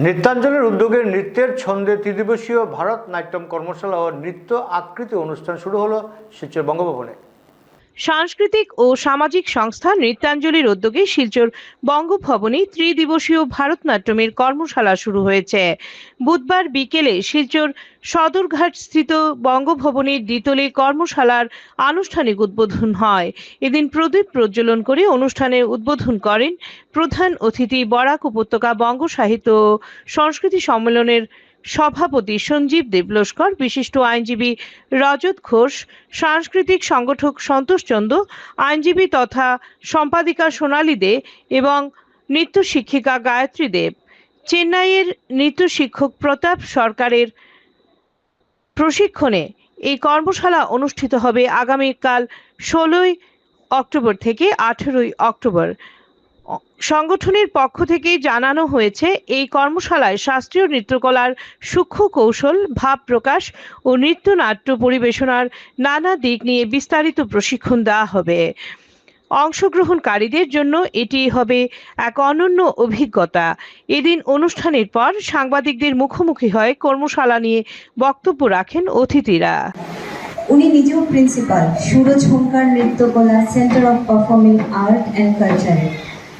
নৃত্যাঞ্জলির উদ্যোগে নৃত্যের ছন্দে ত্রিদিবসীয় ভারত নাট্যম কর্মশালা ও নৃত্য আকৃতি অনুষ্ঠান শুরু হলো শিলচর বঙ্গভবনে। সাংস্কৃতিক ও সামাজিক সংস্থা নৃত্যাঞ্জলির উদ্যোগে শিলচর বঙ্গভবনে ত্রিদিবসীয় ভারতনাট্যমের কর্মশালা শুরু হয়েছে। বুধবার বিকেলে শিলচর সদরঘাট স্থিত বঙ্গভবনের দ্বিতলে কর্মশালার আনুষ্ঠানিক উদ্বোধন হয়। এদিন প্রদীপ প্রজ্বলন করে অনুষ্ঠানে উদ্বোধন করেন প্রধান অতিথি বরাক উপত্যকা বঙ্গ সাহিত্য সংস্কৃতি সম্মেলনের সভাপতি সঞ্জীব দেবলস্কর, বিশিষ্ট আইনজীবী রজত ঘোষ, সাংস্কৃতিক সংগঠক সন্তোষ চন্দ, আইনজীবী তথা সম্পাদিকা সোনালী দে এবং নৃত্য শিক্ষিকা গায়ত্রী দেব। চেন্নাইয়ের নৃত্য শিক্ষক প্রতাপ সরকারের প্রশিক্ষণে এই কর্মশালা অনুষ্ঠিত হবে আগামীকাল ষোলোই অক্টোবর থেকে আঠেরোই অক্টোবর। সংগঠনের পক্ষ থেকে জানানো হয়েছে, এই কর্মশালায় শাস্ত্রীয় নৃত্যকলার সূক্ষ্ম কৌশল, ভাব প্রকাশ ও নৃত্যনাট্য পরিবেশনার নানা দিক নিয়ে বিস্তারিত প্রশিক্ষণ দেওয়া হবে। অংশগ্রহণকারীদের জন্য এটি হবে এক অনন্য অভিজ্ঞতা। এদিন অনুষ্ঠানের পর সাংবাদিকদের মুখোমুখি হয় কর্মশালা নিয়ে বক্তব্য রাখেন অতিথিরা। উনি নিজেও principal, Suraj Homkar Nrityakala, centre of performing, art and কালচারের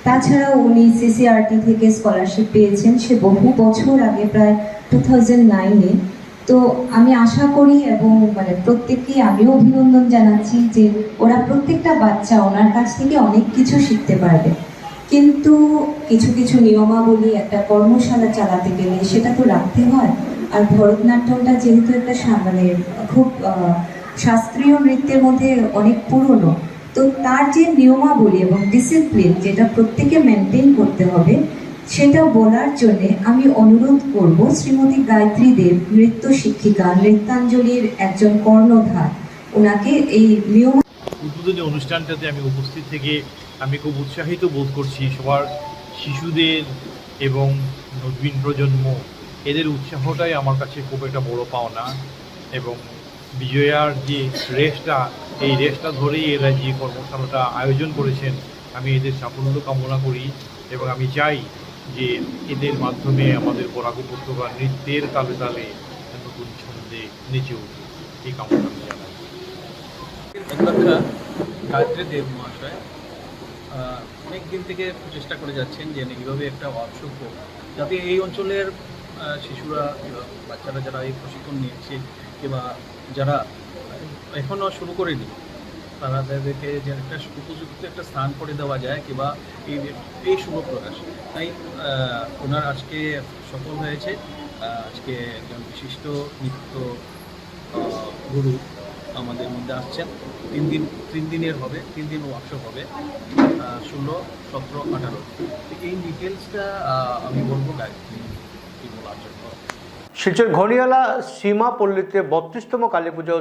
তাছাড়াও উনি সিসিআরটি থেকে স্কলারশিপ পেয়েছেন, সে বহু বছর আগে, প্রায় টু থাউজেন্ড নাইনে তো আমি আশা করি এবং মানে প্রত্যেককেই আমিও অভিনন্দন জানাচ্ছি যে ওরা প্রত্যেকটা বাচ্চা ওনার কাছ থেকে অনেক কিছু শিখতে পারবে। কিন্তু কিছু কিছু নিয়মাবলী একটা কর্মশালা চালাতে গেলে সেটা তো রাখতে হয়। আর ভরতনাট্যমটা যেহেতু একটা মানে খুব শাস্ত্রীয় নৃত্যের মধ্যে অনেক পুরনো তো তার যে নিয়মাবলী এবং ডিসিপ্লিন যেটা প্রত্যেকে মেনটেন করতে হবে, সেটা বলার জন্যে আমি অনুরোধ করব শ্রীমতী গায়ত্রী দেব নৃত্য শিক্ষিকা নৃত্যাঞ্জলির একজন কর্ণধার। ওনাকে এই নিয়ম উদ্বোধনী অনুষ্ঠানটাতে আমি উপস্থিত থেকে আমি খুব উৎসাহিত বোধ করছি সবার শিশুদের এবং নবীন প্রজন্ম। এদের উৎসাহটাই আমার কাছে খুব একটা বড় পাওনা এবং বিজয়ার যে রেসটা, এই রেসটা ধরেই এরা যে কর্মশালাটা আয়োজন করেছেন, আমি এদের সাফল্য কামনা করি এবং আমি চাই যে এদের মাধ্যমে আমাদের বরাক উপত্যকা নৃত্যের তালে তালে নতুন ছন্দে নেচে উঠুক। এই কামনা আমি জানাই। অধ্যক্ষা গায়ত্রী দেব মহাশয় অনেক থেকে চেষ্টা করে যাচ্ছেন যে এইভাবে একটা ওয়ার্কশপ হোক, যাতে এই অঞ্চলের শিশুরা বাচ্চারা যারা এই প্রশিক্ষণ নিচ্ছে কিংবা যারা এখনও শুরু করেনি, তারা তাদেরকে যে একটা উপযুক্ত একটা স্থান করে দেওয়া যায় কিংবা এই এই শুভ প্রকাশ। তাই ওনার আজকে সফল হয়েছে। আজকে একজন বিশিষ্ট নৃত্য গুরু আমাদের মধ্যে আসছেন। তিন দিন, তিন দিনের হবে, তিন দিন ওয়ার্কশপ হবে ষোলো, সতেরো, আঠারো। এই ডিটেলসটা আমি বলব গায়ত্রী কি বলার জন্য শিলচর ঘনিয়ালা সীমা পল্লীতে বত্রিশতম কালী পূজা